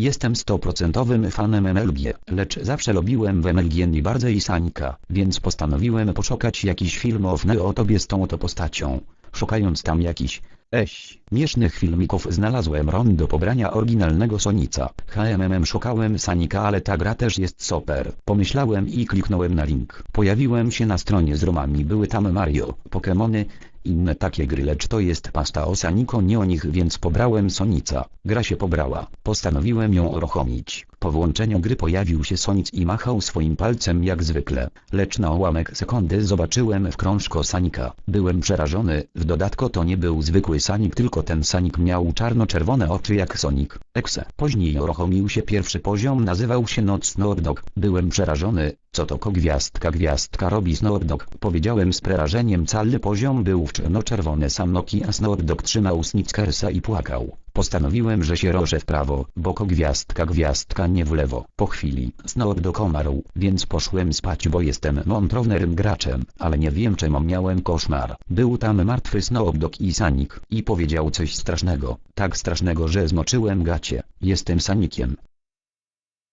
Jestem stoprocentowym fanem MLG, lecz zawsze lubiłem w MLG nie bardzo i Sanika, więc postanowiłem poszukać jakiś film o FNE o tobie z tą oto postacią. Szukając tam jakiś Eś, śmiesznych filmików znalazłem ROM do pobrania oryginalnego Sonica. HMMM szukałem Sanika ale ta gra też jest super. Pomyślałem i kliknąłem na link. Pojawiłem się na stronie z ROMami były tam Mario, Pokémony, inne takie gry lecz to jest pasta o Saniko nie o nich więc pobrałem Sonica. Gra się pobrała. Postanowiłem ją uruchomić. Po włączeniu gry pojawił się Sonic i machał swoim palcem jak zwykle. Lecz na ułamek sekundy zobaczyłem w krążko Sanika. Byłem przerażony. W dodatku to nie był zwykły Sanik tylko ten Sanik miał czarno-czerwone oczy jak Sonic. Exe. Później uruchomił się pierwszy poziom nazywał się Noc Snowdog. Byłem przerażony. Co to ko gwiazdka gwiazdka robi Snowdog? Powiedziałem z przerażeniem cały poziom był w czerno-czerwone sam Nokia Snowdog trzymał Snickersa i płakał. Postanowiłem, że się rożę w prawo, bo ko gwiazdka gwiazdka nie w lewo. Po chwili Snowdog umarł, więc poszłem spać bo jestem mądrownerym graczem, ale nie wiem czemu miałem koszmar. Był tam martwy Snowdog i Sanik i powiedział coś strasznego, tak strasznego, że zmoczyłem gacie. Jestem Sanikiem,